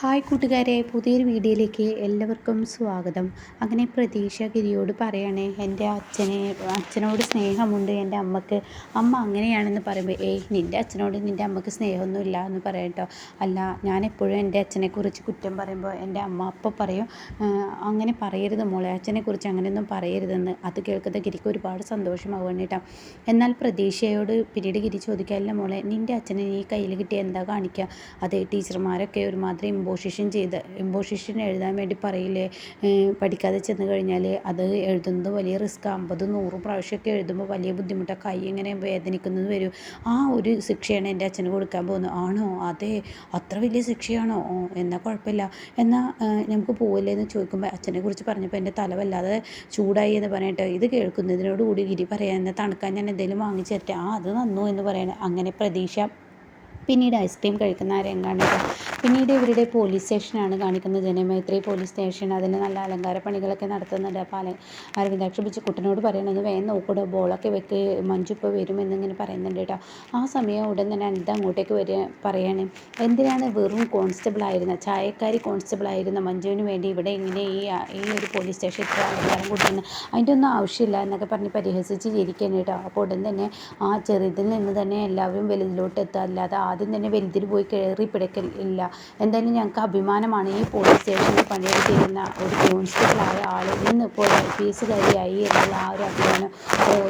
Hi കൂട്ടുകാരെ പുതിയൊരു വീഡിയോയിലേക്ക് എല്ലാവർക്കും സ്വാഗതം. അങ്ങനെ പ്രതീക്ഷ ഗിരിയോട് പറയണേ എന്റെ അച്ഛനെ അച്ഛനോട് സ്നേഹമുണ്ട് എന്റെ അമ്മയ്ക്ക് അമ്മ അങ്ങനെയാണെന്ന് പറയുമ്പോൾ ഏയ് നിന്റെ അച്ഛനോട് നിന്റെ അമ്മയ്ക്ക് സ്നേഹമൊന്നും ഇല്ല എന്ന് പറയട്ടോ അല്ല ഞാൻ എപ്പോഴും എന്റെ അച്ഛനെക്കുറിച്ച് കുറ്റം പറയുമ്പോൾ എന്റെ അമ്മ അപ്പം പറയും അങ്ങനെ പറയരുത് മോളെ അച്ഛനെക്കുറിച്ച് അങ്ങനെയൊന്നും പറയരുതെന്ന്. അത് കേൾക്കുന്ന ഗിരിക്ക് ഒരുപാട് സന്തോഷമാവുകയാണ് കേട്ടോ. എന്നാൽ പ്രതീക്ഷയോട് പിന്നീട് ഗിരി ചോദിക്കാമല്ല മോളെ നിന്റെ അച്ഛനെ നീ കയ്യിൽ കിട്ടിയ എന്താ കാണിക്കുക? അതെ ടീച്ചർമാരൊക്കെ ഒരുമാതിരി ഇമ്പോസിഷൻ ചെയ്ത് ഇമ്പോസിഷൻ എഴുതാൻ വേണ്ടി പറയില്ലേ? പഠിക്കാതെ ചെന്ന് കഴിഞ്ഞാൽ അത് എഴുതുന്നത് വലിയ റിസ്ക് അമ്പത് നൂറ് പ്രാവശ്യമൊക്കെ എഴുതുമ്പോൾ വലിയ ബുദ്ധിമുട്ടാണ് കൈ ഇങ്ങനെ വേദനിക്കുന്നത് വരും. ആ ഒരു ശിക്ഷയാണ് എന്റെ അച്ഛന് കൊടുക്കാൻ പോകുന്നത്. ആണോ? അതെ. അത്ര വലിയ ശിക്ഷയാണോ? ഓ എന്നാൽ കുഴപ്പമില്ല. എന്നാൽ നമുക്ക് പോവില്ലേ എന്ന് ചോദിക്കുമ്പോൾ അച്ഛനെ കുറിച്ച് പറഞ്ഞപ്പോൾ എന്റെ തല വല്ലാതെ ചൂടായി എന്ന് പറഞ്ഞിട്ട് ഇത് കേൾക്കുന്നതിനോടുകൂടി ഗിരി പറയാൻ തണുക്കാൻ ഞാൻ എന്തെങ്കിലും വാങ്ങിച്ചു ആ അത് നന്നു എന്ന് പറയണേ. അങ്ങനെ പ്രതീക്ഷ പിന്നീട് ഐസ്ക്രീം കഴിക്കുന്ന ആ രംഗമാണ് പിന്നീട് ഇവരുടെ പോലീസ് സ്റ്റേഷനാണ് കാണിക്കുന്നത്. ജനമൈത്രി പോലീസ് സ്റ്റേഷൻ അതിന് നല്ല അലങ്കാര പണികളൊക്കെ നടത്തുന്നുണ്ട്. അപ്പോൾ അല അരവിന്ദാക്ഷ കുട്ടനോട് പറയണത് വേഗം നോക്കൂടെ ബോളൊക്കെ വെക്ക് മഞ്ജു ഇപ്പോൾ വരുമെന്നിങ്ങനെ പറയുന്നുണ്ട് കേട്ടോ. ആ സമയം ഉടൻ തന്നെ അനിത അങ്ങോട്ടേക്ക് വരിക പറയാണ്. എന്തിനാണ് വെറും കോൺസ്റ്റബിൾ ആയിരുന്ന ചായക്കാരി കോൺസ്റ്റബിൾ ആയിരുന്ന മഞ്ജുവിന് വേണ്ടി ഇവിടെ ഇങ്ങനെ ഈ ഈ ഒരു പോലീസ് സ്റ്റേഷൻ ഇത്ര അലങ്കാരം കൊടുക്കുന്നത്? അതിന്റെ ഒന്നും ആവശ്യമില്ല എന്നൊക്കെ പറഞ്ഞ് പരിഹസിച്ച് ചിരിക്കണം കേട്ടോ. അപ്പോൾ ഉടൻ തന്നെ ആ ചെറുതിൽ നിന്ന് തന്നെ എല്ലാവരും വലുതിലോട്ട് എത്തുക അല്ലാതെ ആദ്യം തന്നെ വലുതിൽ പോയി കയറി പിടക്കില്ല എന്തായാലും ഞങ്ങൾക്ക് അഭിമാനമാണ് ഈ പോലീസ് സ്റ്റേഷനിൽ പണിയെടുത്തിരുന്ന ഒരു കോൺസ്റ്റബിളായ ആൾ ഇന്നിപ്പോൾ ഐ പി എസ്സുകാരിയായി എന്നുള്ള ആ ഒരു അഭിമാനം.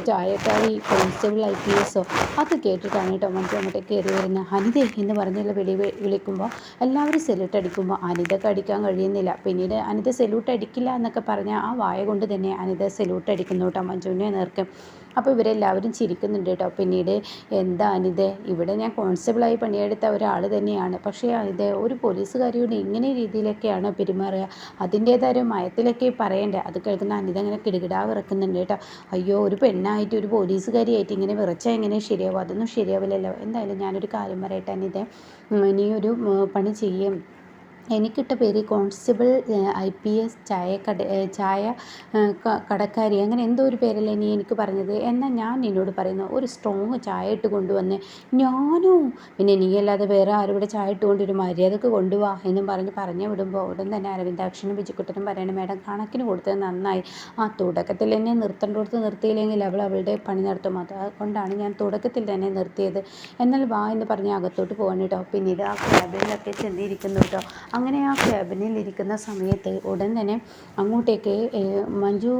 ചായക്കാരി കോൺസ്റ്റബിൾ ഐ പി എസ്സോ അത് കേട്ടിട്ടാണ് കേട്ടോ ടൊമാറ്റോ അങ്ങോട്ട് കയറി വരുന്നത്. അനിത എന്ന് പറഞ്ഞുള്ള വിളി വിളിക്കുമ്പോൾ എല്ലാവരും സെല്യൂട്ട് അടിക്കുമ്പോൾ അനിതക്ക് അടിക്കാൻ കഴിയുന്നില്ല. പിന്നീട് അനിത സെല്യൂട്ട് അടിക്കില്ല എന്നൊക്കെ പറഞ്ഞാൽ ആ വായ കൊണ്ട് തന്നെ അനിത സെല്യൂട്ട് അടിക്കുന്നു കേട്ടോ നേർക്ക്. അപ്പോൾ ഇവരെല്ലാവരും ചിരിക്കുന്നുണ്ട് കേട്ടോ. പിന്നീട് എന്താ അനിത? ഇവിടെ ഞാൻ കോൺസ്റ്റബിളായി പണിയെടുത്ത ഒരാൾ തന്നെയാണ്. പക്ഷേ ഇത് ഒരു പോലീസുകാരിയോട് ഇങ്ങനെ രീതിയിലൊക്കെയാണ് പെരുമാറുക? അതിന്റേതായ മയത്തിലൊക്കെ പറയണ്ടേ. അത് കേൾക്കുന്ന അനിത അങ്ങനെ കിടുകിടാ വിറക്കുന്നുണ്ട് കേട്ടോ. അയ്യോ ഒരു പെണ്ണായിട്ട് ഒരു പോലീസുകാരിയായിട്ട് ഇങ്ങനെ വിറച്ചാൽ എങ്ങനെ ശരിയാവും? അതൊന്നും ശരിയാവില്ലല്ലോ. എന്തായാലും ഞാനൊരു കാര്യം പറയട്ടെ അനിത. നീ ഒരു പണി ചെയ്യും. എനിക്കിട്ട പേര് കോൺസ്റ്റബിൾ ഐ പി എസ് ചായ കട ചായ കടക്കാരി അങ്ങനെ എന്തോ ഒരു പേരല്ലേ നീ എനിക്ക് പറഞ്ഞത്. എന്നാൽ ഞാൻ നിന്നോട് പറയുന്നു ഒരു സ്ട്രോങ് ചായ ഇട്ട് കൊണ്ടുവന്ന് ഞാനോ? പിന്നെ നീ അല്ലാതെ വേറെ ആരും ഇവിടെ ചായ ഇട്ട് കൊണ്ടൊരു മര്യാദയ്ക്ക് കൊണ്ടുപോവാ എന്നും പറഞ്ഞ് പറഞ്ഞു വിടുമ്പോൾ ഉടൻ തന്നെ അരവിന്ദാക്ഷനും ബിജുക്കുട്ടനും പറയണം മേഡം കണക്കിന് കൊടുത്തത് നന്നായി. ആ തുടക്കത്തിൽ തന്നെ നിർത്തേണ്ടടുത്ത് നിർത്തിയില്ലെങ്കിൽ അവൾ അവളുടെ പണി നടത്തും. അതുകൊണ്ടാണ് ഞാൻ തുടക്കത്തിൽ തന്നെ നിർത്തിയത്. എന്നാൽ വാ എന്ന് പറഞ്ഞ് അകത്തോട്ട് പോകണം കേട്ടോ പിന്നീട് ആ ക്ലബിലൊക്കെ ചെന്നിരിക്കുന്നു കേട്ടോ അങ്ങനെ ആ ക്യാബിനിൽ ഇരിക്കുന്ന സമയത്ത് ഉടൻ തന്നെ അങ്ങോട്ടേക്ക് മഞ്ജു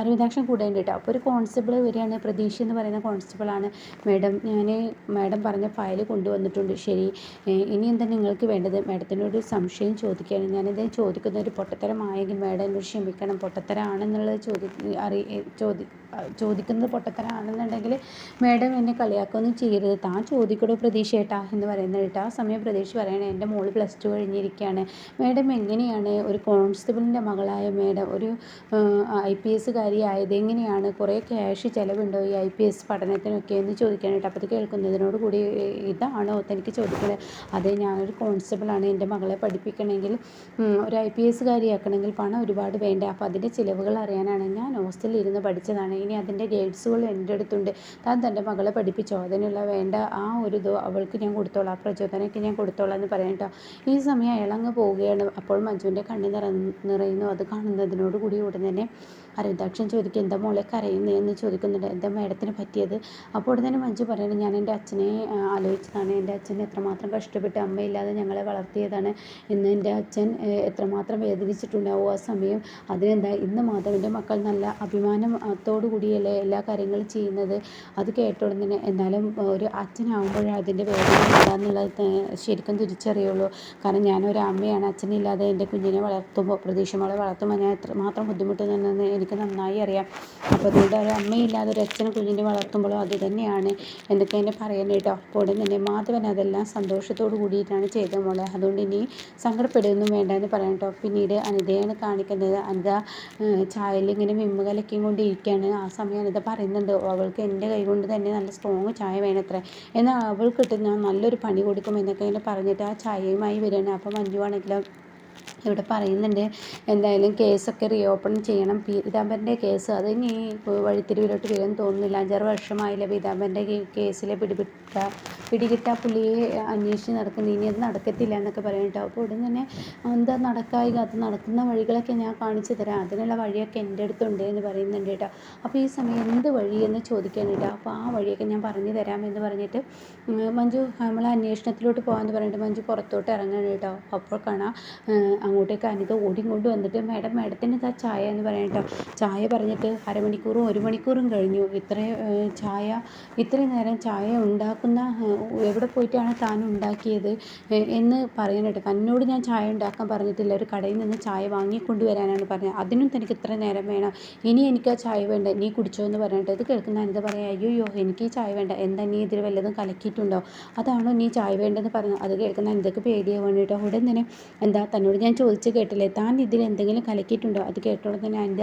അരവിന്ദാക്ഷൻ കൂടെ അപ്പോൾ ഒരു കോൺസ്റ്റബിൾ വരികയാണ് പ്രതീക്ഷ എന്ന് പറയുന്ന കോൺസ്റ്റബിളാണ് മാഡം ഞാൻ മാഡം പറഞ്ഞ ഫയൽ കൊണ്ടുവന്നിട്ടുണ്ട്. ശരി ഇനി എന്താ നിങ്ങൾക്ക് വേണ്ടത്? മാഡത്തിനോട് സംശയം ചോദിക്കുകയാണ് ഞാനിത് ചോദിക്കുന്ന ഒരു പൊട്ടത്തരമായെങ്കിൽ മാഡം എന്നോട് ക്ഷമിക്കണം. പൊട്ടത്തരാണെന്നുള്ളത് ചോദി അറി ചോദി ചോദിക്കുന്നത് പൊട്ടത്തരാണെന്നുണ്ടെങ്കിൽ മാഡം എന്നെ കളിയാക്കൊന്നും ചെയ്യരുത്. താൻ ചോദിക്കടോ പ്രതീക്ഷ ഏട്ടാ എന്ന് പറയുന്നത് കേട്ടോ. ആ സമയം പ്രതീക്ഷ പറയണേ എന്റെ മോൾ പ്ലസ് ടു കഴിഞ്ഞിരിക്കും ചോദിക്കുകയാണ് മാഡം എങ്ങനെയാണ് ഒരു കോൺസ്റ്റബിളിന്റെ മകളായ മാഡം ഒരു ഐ പി എസ്സുകാരിയായത്? എങ്ങനെയാണ് കുറേ ക്യാഷ് ചിലവുണ്ടോ ഈ ഐ പി എസ് പഠനത്തിനൊക്കെ എന്ന് ചോദിക്കാനായിട്ട്? അപ്പോൾ അത് കേൾക്കുന്നതിനോട് കൂടി ഇതാണോ തനിക്ക് ചോദിക്കുന്നത് അതെ ഞാനൊരു കോൺസ്റ്റബിളാണ് എന്റെ മകളെ പഠിപ്പിക്കണമെങ്കിൽ ഒരു ഐ പി എസ്സുകാരിയാക്കണമെങ്കിൽ പണം ഒരുപാട് വേണ്ട? അപ്പോൾ അതിന്റെ ചിലവുകൾ അറിയാനാണ് ഞാൻ ഹോസ്റ്റലിൽ ഇരുന്ന് പഠിച്ചതാണ്. ഇനി അതിന്റെ ഗൈഡ്സുകൾ എന്റെ അടുത്തുണ്ട്. താൻ തന്റെ മകളെ പഠിപ്പിച്ചോ? അതിനുള്ള വേണ്ട ആ ഒരു അവൾക്ക് ഞാൻ കൊടുത്തോളാം. ആ പ്രചോദനമൊക്കെ ഞാൻ കൊടുത്തോളാം എന്ന് പറയാം കേട്ടോ. ഈ സമയം അയാൾ അങ്ങ് പോവുകയാണ് അപ്പോൾ മഞ്ജുവിന്റെ കണ്ണ് നിറ നിറയുന്നു. അത് കാണുന്നതിനോട് കൂടി ഉടൻ തന്നെ അരവിന്ദാക്ഷൻ ചോദിക്കും എന്താ മോളെ കരയുന്നേ? എന്ന് ചോദിക്കുന്നുണ്ട്. എന്താ മേഡത്തിന് പറ്റിയത്? അപ്പോൾ ഉടനെ മഞ്ജു പറയുന്നത് ഞാൻ എന്റെ അച്ഛനെ ആലോചിച്ചതാണ്. എന്റെ അച്ഛൻ എത്രമാത്രം കഷ്ടപ്പെട്ട് അമ്മയില്ലാതെ ഞങ്ങളെ വളർത്തിയതാണ്. ഇന്ന് എന്റെ അച്ഛൻ എത്രമാത്രം വേദനിച്ചിട്ടുണ്ടാവും ആ സമയം. അതിനെന്താ ഇന്ന് മാധവന്റെ മക്കൾ നല്ല അഭിമാനത്തോടു കൂടിയല്ലേ എല്ലാ കാര്യങ്ങളും ചെയ്യുന്നത്? അത് കേട്ട എന്നാലും ഒരു അച്ഛനാവുമ്പോഴേ അതിന്റെ വേദന എന്താണെന്നുള്ളത് ശരിക്കും തിരിച്ചറിയുള്ളൂ. കാരണം ഞാനൊരു അമ്മയാണ്. അച്ഛനില്ലാതെ എന്റെ കുഞ്ഞിനെ വളർത്തുമ്പോൾ പ്രതീക്ഷമോളെ വളർത്തുമ്പോൾ ഞാൻ എത്രമാത്രം ബുദ്ധിമുട്ടുന്നെന്ന് എനിക്ക് നന്നായി അറിയാം. അപ്പോൾ അതുകൊണ്ട് ഒരു അമ്മയില്ലാതെ ഒരു അച്ഛനും കുഞ്ഞിനെ വളർത്തുമ്പോഴും അത് തന്നെയാണ് എന്നൊക്കെ എന്നെ പറയുന്നത് കേട്ടോ അപ്പോൾ ഉടൻ തന്നെ മാധവൻ അതെല്ലാം സന്തോഷത്തോടു കൂടിയിട്ടാണ് ചെയ്ത മോളെ. അതുകൊണ്ട് ഇനി സങ്കടപ്പെടുകയൊന്നും വേണ്ട എന്ന് പറയാം കേട്ടോ പിന്നീട് അനിതയാണ് കാണിക്കുന്നത്. അനിത ചായയിൽ ഇങ്ങനെ വിമ്മ കലക്കിയും കൊണ്ടിരിക്കുകയാണ് ആ സമയം അനിത പറയുന്നുണ്ട് അവൾക്ക് എന്റെ കൈ കൊണ്ട് തന്നെ നല്ല സ്ട്രോങ് ചായ വേണത്രേ. എന്നാൽ അവൾക്കിട്ട് ഞാൻ നല്ലൊരു പണി കൊടുക്കും എന്നൊക്കെ ഇങ്ങനെ പറഞ്ഞിട്ട് ആ ചായയുമായി വരികയാണ്. അപ്പം മഞ്ജു ആണെങ്കിലും ഇവിടെ പറയുന്നുണ്ട് എന്തായാലും കേസൊക്കെ റീ ഓപ്പൺ ചെയ്യണം. പീതാംബരന്റെ കേസ് അത് ഇനി വഴിത്തിരിവിലോട്ട് വരുമെന്ന് തോന്നുന്നില്ല. അഞ്ചാറ് വർഷമായില്ലേ പീതാംബരന്റെ കേസിലെ പിടിപെട്ട പിടികിട്ട പുള്ളിയെ അന്വേഷിച്ച് നടക്കുന്നത്. ഇനി അത് നടക്കത്തില്ല എന്നൊക്കെ പറയും കേട്ടോ അപ്പോൾ ഉടൻ തന്നെ എന്താ നടക്കായി അത് നടക്കുന്ന വഴികളൊക്കെ ഞാൻ കാണിച്ചു തരാം. അതിനുള്ള വഴിയൊക്കെ എന്റെ അടുത്തുണ്ട് എന്ന് പറയുന്നുണ്ട് കേട്ടോ. അപ്പോൾ ഈ സമയം എന്ത് വഴി എന്ന് ചോദിക്കാൻ അപ്പോൾ ആ വഴിയൊക്കെ ഞാൻ പറഞ്ഞു തരാം എന്ന് പറഞ്ഞിട്ട് മഞ്ജു നമ്മൾ അന്വേഷണത്തിലോട്ട് പോകാമെന്ന് പറഞ്ഞിട്ട് മഞ്ജു പുറത്തോട്ട് ഇറങ്ങണം കേട്ടോ. അപ്പോൾ കാണാം അങ്ങോട്ടേക്ക് അനിത ഓടി കൊണ്ട് വന്നിട്ട് മാഡം മാഡത്തിന് ഇതാ ചായ എന്ന് പറയാം കേട്ടോ ചായ പറഞ്ഞിട്ട് അരമണിക്കൂറും ഒരു മണിക്കൂറും കഴിഞ്ഞു. ഇത്രയും ചായ ഇത്രയും നേരം ചായ ഉണ്ടാക്കുന്ന എവിടെ പോയിട്ടാണ് താൻ ഉണ്ടാക്കിയത് എന്ന് പറയാൻ കേട്ടോ തന്നോട് ഞാൻ ചായ ഉണ്ടാക്കാൻ പറഞ്ഞിട്ടില്ല. ഒരു കടയിൽ നിന്ന് ചായ വാങ്ങിക്കൊണ്ട് വരാനാണ് പറഞ്ഞത്. അതിനും തനിക്ക് ഇത്ര നേരം വേണം. ഇനി എനിക്ക് ആ ചായ വേണ്ട. നീ കുടിച്ചോ എന്ന് പറഞ്ഞിട്ട് ഇത് കേൾക്കുന്ന അനിത പറയാം അയ്യോയ്യോ എനിക്ക് ഈ ചായ വേണ്ട. എന്താ നീ ഇതിൽ വല്ലതും കലക്കിയിട്ടുണ്ടോ? അതാണോ നീ ചായ വേണ്ടെന്ന് പറഞ്ഞു അത് കേൾക്കുന്ന അനിതക്ക് പേടിയാവാണ് കേട്ടോ. ഉടൻ തന്നെ എന്താ തന്നോട് ഞാൻ ചോദിച്ച് കേട്ടില്ലേ താൻ ഇതിൽ എന്തെങ്കിലും കലക്കിയിട്ടുണ്ടോ? അത് കേട്ടോടെ തന്നെ അനിത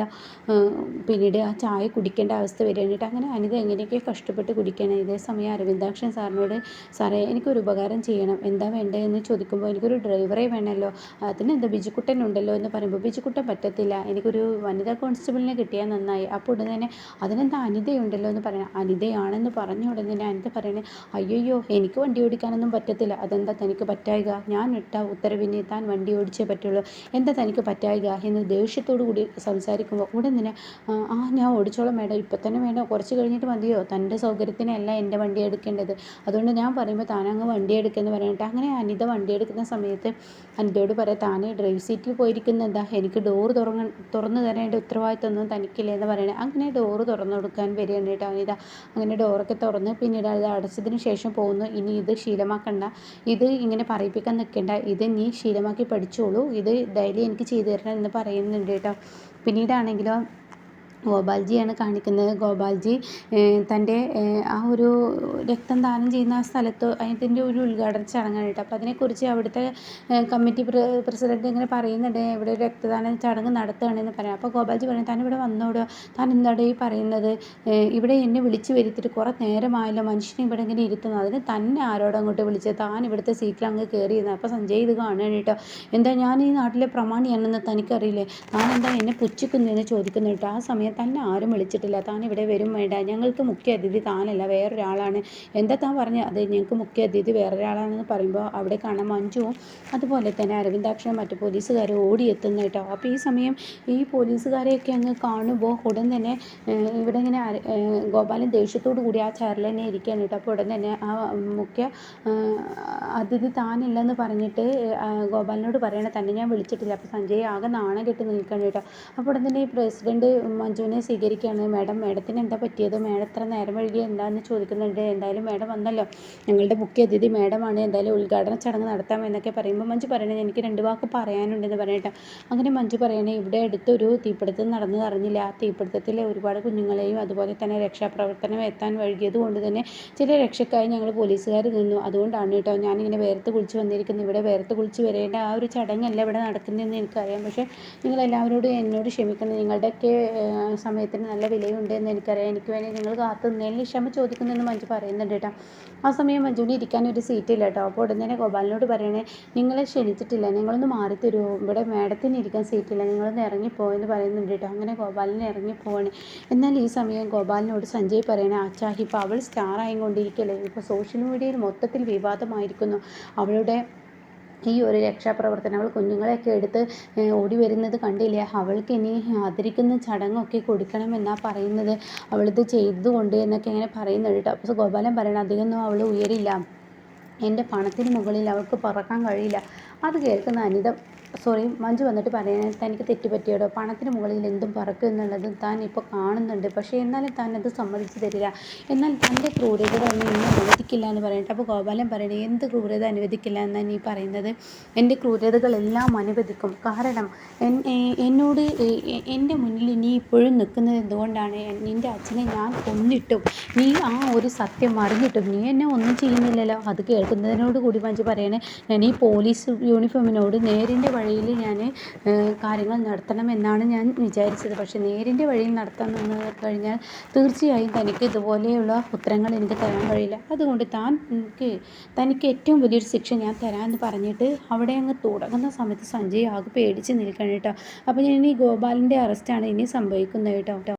പിന്നീട് ആ ചായ കുടിക്കേണ്ട അവസ്ഥ വരികയാണ് അങ്ങനെ അനിത എങ്ങനെയൊക്കെ കഷ്ടപ്പെട്ട് കുടിക്കണം ഇതേ സമയം അരവിന്ദാക്ഷൻ സാറിനോട് സാറേ എനിക്കൊരു ഉപകാരം ചെയ്യണം. എന്താ വേണ്ടത് എന്ന് ചോദിക്കുമ്പോൾ എനിക്കൊരു ഡ്രൈവറെ വേണമല്ലോ. അതിന് എന്താ ബിജുക്കുട്ടൻ ഉണ്ടല്ലോ? എന്ന് പറയുമ്പോൾ ബിജുക്കുട്ടൻ പറ്റത്തില്ല. എനിക്കൊരു വനിതാ കോൺസ്റ്റബിളിനെ കിട്ടിയാൽ നന്നായി. അപ്പോൾ ഉടൻ തന്നെ അതിനെന്താ അനിതയുണ്ടല്ലോ എന്ന് പറയണം. അനിതയാണെന്ന് പറഞ്ഞ ഉടൻ തന്നെ അനിത പറയണേ അയ്യോ എനിക്ക് വണ്ടി ഓടിക്കാനൊന്നും പറ്റത്തില്ല. അതെന്താ തനിക്ക് പറ്റായിക? ഞാൻ ഇട്ട ഉത്തരവിനെ താൻ വണ്ടി ഓടിച്ചേ പറ്റുള്ളൂ. എന്താ തനിക്ക് പറ്റായിക? എന്ന് ദേഷ്യത്തോടു കൂടി സംസാരിക്കുമ്പോൾ ഉടൻ തന്നെ ആ ഞാൻ ഓടിച്ചോളാം മേഡം. ഇപ്പം തന്നെ വേണ്ട കുറച്ച് കഴിഞ്ഞിട്ട് മതിയോ? തന്റെ സൗകര്യത്തിനല്ല എന്റെ വണ്ടി എടുക്കേണ്ടത്. അതുകൊണ്ട് ഞാൻ പറയുമ്പോൾ താനങ്ങ് വണ്ടി എടുക്കുമെന്ന് പറഞ്ഞിട്ട് അങ്ങനെ അനിത വണ്ടി എടുക്കുന്ന സമയത്ത് അനിതയോട് പറയാം താൻ ഡ്രൈവ് സീറ്റിൽ പോയിരിക്കുന്ന എന്താ? എനിക്ക് ഡോറ് തുറന്ന് തുറന്നു തരേണ്ട ഉത്തരവാദിത്തമൊന്നും തനിക്കില്ല? എന്ന് പറയണേ. അങ്ങനെ ഡോറ് തുറന്നു കൊടുക്കാൻ വരികയാണ് കേട്ടോ അനിത. അങ്ങനെ ഡോറൊക്കെ തുറന്ന് പിന്നീട് അത് അടച്ചതിന് ശേഷം പോകുന്നു. ഇനി ഇത് ശീലമാക്കണ്ട. ഇത് ഇങ്ങനെ പറയിപ്പിക്കാൻ നിൽക്കേണ്ട. ഇത് നീ ശീലമാക്കി പഠിച്ചോളൂ ഇത് ഡെയിലി എനിക്ക് ചെയ്തു തരണം എന്ന് പറയുന്നുണ്ട് കേട്ടോ. പിന്നീടാണെങ്കിലോ ഗോപാൽജിയാണ് കാണിക്കുന്നത്. ഗോപാൽജി തന്റെ ആ ഒരു രക്തം ദാനം ചെയ്യുന്ന ആ സ്ഥലത്ത് അതിന്റെ ഒരു ഉദ്ഘാടന ചടങ്ങാണ്. കേട്ടോ അപ്പോൾ അതിനെക്കുറിച്ച് അവിടുത്തെ കമ്മിറ്റി പ്രസിഡന്റ് ഇങ്ങനെ പറയുന്നുണ്ട്. ഇവിടെ ഒരു രക്തദാന ചടങ്ങ് നടത്തുകയാണെന്ന് പറയാം. അപ്പോൾ ഗോപാൽജി പറയും താൻ ഇവിടെ വന്നോടോ? താൻ എന്താണ് ഈ പറയുന്നത്? ഇവിടെ എന്നെ വിളിച്ചു വരുത്തിയിട്ട് കുറേ നേരമായല്ലോ. മനുഷ്യനെ ഇവിടെ ഇങ്ങനെ ഇരുത്തുന്നത്. അതിന് തന്നെ ആരോടും അങ്ങോട്ട് വിളിച്ചത് താൻ ഇവിടുത്തെ സീറ്റിൽ അങ്ങ് കയറിയിരുന്നു അപ്പോൾ സഞ്ജയ് ഇത് കാണുകയാണ് കേട്ടോ. എന്താ ഞാൻ ഈ നാട്ടിലെ പ്രമാണിയാണെന്ന് തനിക്കറിയില്ലേ? താൻ എന്താ എന്നെ പുച്ഛിക്കുന്നതെന്ന് ചോദിക്കുന്നു കേട്ടോ. ആ സമയം തന്നെ ആരും വിളിച്ചിട്ടില്ല. താൻ ഇവിടെ വരും വേണ്ട. ഞങ്ങൾക്ക് മുഖ്യ അതിഥി താനല്ല വേറൊരാളാണ്. എന്താ താൻ പറഞ്ഞത് അതെ ഞങ്ങൾക്ക് മുഖ്യ അതിഥി വേറൊരാളാണെന്ന് പറയുമ്പോൾ അവിടെ കാണാൻ മഞ്ജുവും അതുപോലെ തന്നെ അരവിന്ദാക്ഷനും മറ്റു പോലീസുകാരും ഓടിയെത്തുന്നു കേട്ടോ. അപ്പോൾ ഈ സമയം ഈ പോലീസുകാരെയൊക്കെ അങ്ങ് കാണുമ്പോൾ ഉടൻ തന്നെ ഇവിടെ ഇങ്ങനെ ഗോപാലൻ ദേഷ്യത്തോടു കൂടി ആ ചെയറിൽ തന്നെ ഇരിക്കുകയാണ് കേട്ടോ. അപ്പോൾ ഉടൻ തന്നെ ആ മുഖ്യ അതിഥി താനില്ലെന്ന് പറഞ്ഞിട്ട് ഗോപാലിനോട് പറയണ തന്നെ ഞാൻ വിളിച്ചിട്ടില്ല. അപ്പോൾ സഞ്ജയ് ആകെ നാണം കെട്ടി നിൽക്കണം കേട്ടോ. അപ്പോൾ ഉടൻ തന്നെ ഈ പ്രസിഡന്റ് മഞ്ജുവിനെ സ്വീകരിക്കുകയാണ്. മാഡം മാഡത്തിന് എന്താ പറ്റിയത്? മാഡം ഇത്ര നേരം വൈകി? എന്താണെന്ന് ചോദിക്കുന്നുണ്ട്. എന്തായാലും മാഡം വന്നല്ലോ. ഞങ്ങളുടെ മുഖ്യ അതിഥി മാഡമാണ്. എന്തായാലും ഉദ്ഘാടന ചടങ്ങ് നടത്താം എന്നൊക്കെ പറയുമ്പോൾ മഞ്ജു പറയണേ എനിക്ക് രണ്ട് വാക്ക് പറയാനുണ്ടെന്ന് പറയട്ടെ അങ്ങനെ മഞ്ജു പറയണേ ഇവിടെ അടുത്തൊരു തീപിടുത്തം നടന്നത് അറിഞ്ഞില്ല. ആ തീപിടുത്തത്തിൽ ഒരുപാട് കുഞ്ഞുങ്ങളെയും അതുപോലെ തന്നെ രക്ഷാപ്രവർത്തനം എത്താൻ വൈകിയത് കൊണ്ട് തന്നെ ചില രക്ഷക്കായി ഞങ്ങൾ പോലീസുകാർ നിന്നു. അതുകൊണ്ടാണ് കേട്ടോ ഞാനിങ്ങനെ വേർത്ത് കുളിച്ച് വന്നിരിക്കുന്നത്. ഇവിടെ വേർത്ത് കുളിച്ച് വരേണ്ട ആ ഒരു ചടങ്ങല്ല ഇവിടെ നടക്കുന്നതെന്ന് എനിക്കറിയാം. പക്ഷേ നിങ്ങളെല്ലാവരോടും എന്നോട് ക്ഷമിക്കണം. നിങ്ങളുടെയൊക്കെ സമയത്തിന് നല്ല വിലയുണ്ട് എന്ന് എനിക്കറിയാം. എനിക്ക് വേണ്ടി നിങ്ങൾ കാത്തു നിന്നതിന് ക്ഷമ ചോദിക്കുന്നെന്ന് മഞ്ജു പറയുന്നുണ്ട് കേട്ടോ. ആ സമയം മഞ്ജുവിന് ഇരിക്കാൻ ഒരു സീറ്റില്ല കേട്ടോ. അപ്പോൾ ഉടൻ തന്നെ ഗോപാലിനോട് പറയണേ നിങ്ങളെ ക്ഷണിച്ചിട്ടില്ല. നിങ്ങളൊന്ന് മാറി തരുമോ ഇവിടെ മേഡത്തിന് ഇരിക്കാൻ സീറ്റില്ല നിങ്ങളൊന്ന് ഇറങ്ങിപ്പോയെന്ന് പറയുന്നുണ്ട് കേട്ടോ. അങ്ങനെ ഗോപാലിന് ഇറങ്ങിപ്പോവാണ്. എന്നാൽ ഈ സമയം ഗോപാലിനോട് സഞ്ജയ് പറയണേ അച്ഛാ ഇപ്പോൾ അവൾ സ്റ്റാർ ആയിക്കൊണ്ടിരിക്കല്ലേ. ഇപ്പോൾ സോഷ്യൽ മീഡിയയിൽ മൊത്തത്തിൽ വിവാദമായിരിക്കുന്നു. അവളുടെ ഈ ഒരു രക്ഷാപ്രവർത്തനം അവൾ കുഞ്ഞുങ്ങളെയൊക്കെ എടുത്ത് ഓടി വരുന്നത് കണ്ടില്ലേ? അവൾക്ക് ഇനി ആദരിക്കുന്ന ചടങ്ങൊക്കെ കൊടുക്കണമെന്നാണ് പറയുന്നത്. അവളിത് ചെയ്തുകൊണ്ട് എന്നൊക്കെ ഇങ്ങനെ പറയുന്നുണ്ട് കേട്ടോ. അപ്പോൾ ഗോപാലൻ പറയണം അധികമൊന്നും അവൾ ഉയരില്ല. എന്റെ പണത്തിന് മുകളിൽ അവൾക്ക് പറക്കാൻ കഴിയില്ല. അത് കേൾക്കുന്ന അനിത സോറി മഞ്ജു വന്നിട്ട് പറയാൻ തനിക്ക് തെറ്റുപറ്റിയോടോ? പണത്തിന് മുകളിൽ എന്തും പറക്കും എന്നുള്ളത് താൻ ഇപ്പോൾ കാണുന്നുണ്ട്. പക്ഷേ എന്നാലും താൻ അത് സമ്മതിച്ചു തരില്ല. എന്നാൽ തന്റെ ക്രൂരത തന്നെ ഇന്ന് അനുവദിക്കില്ല എന്ന് പറയട്ടെ. അപ്പോൾ ഗോപാലൻ പറയണേ എന്ത് ക്രൂരത അനുവദിക്കില്ല എന്നാണ് നീ പറയുന്നത്? എന്റെ ക്രൂരതകളെല്ലാം അനുവദിക്കും. കാരണം എന്നോട് എന്റെ മുന്നിൽ നീ ഇപ്പോഴും നിൽക്കുന്നത് എന്തുകൊണ്ടാണ്? നിന്റെ അച്ഛനെ ഞാൻ കൊന്നിട്ടും നീ ആ ഒരു സത്യം അറിഞ്ഞിട്ടും നീ എന്നെ ഒന്നും ചെയ്യുന്നില്ലല്ലോ. അത് കേൾക്കുന്നതിനോട് കൂടി മഞ്ജു പറയണേ ഞാൻ ഈ പോലീസ് യൂണിഫോമിനോട് നേരിന്റെ വഴിയിൽ ഞാൻ കാര്യങ്ങൾ നടത്തണമെന്നാണ് ഞാൻ വിചാരിച്ചത്. പക്ഷേ നേരിന്റെ വഴിയിൽ നടത്താൻ നിന്ന് കഴിഞ്ഞാൽ തീർച്ചയായും തനിക്ക് ഇതുപോലെയുള്ള ഉത്തരങ്ങൾ എനിക്ക് തരാൻ കഴിയില്ല. അതുകൊണ്ട് താൻ എനിക്ക് തനിക്ക് ഏറ്റവും വലിയൊരു ശിക്ഷ ഞാൻ തരാമെന്ന് പറഞ്ഞിട്ട് അവിടെ അങ്ങ് തുടങ്ങുന്ന സമയത്ത് സഞ്ജയ് ആകെ പേടിച്ച് നിൽക്കണം കേട്ടോ. അപ്പോൾ ഞാൻ ഈ ഗോപാലിന്റെ അറസ്റ്റാണ് ഇനി സംഭവിക്കുന്നത് കേട്ടോ.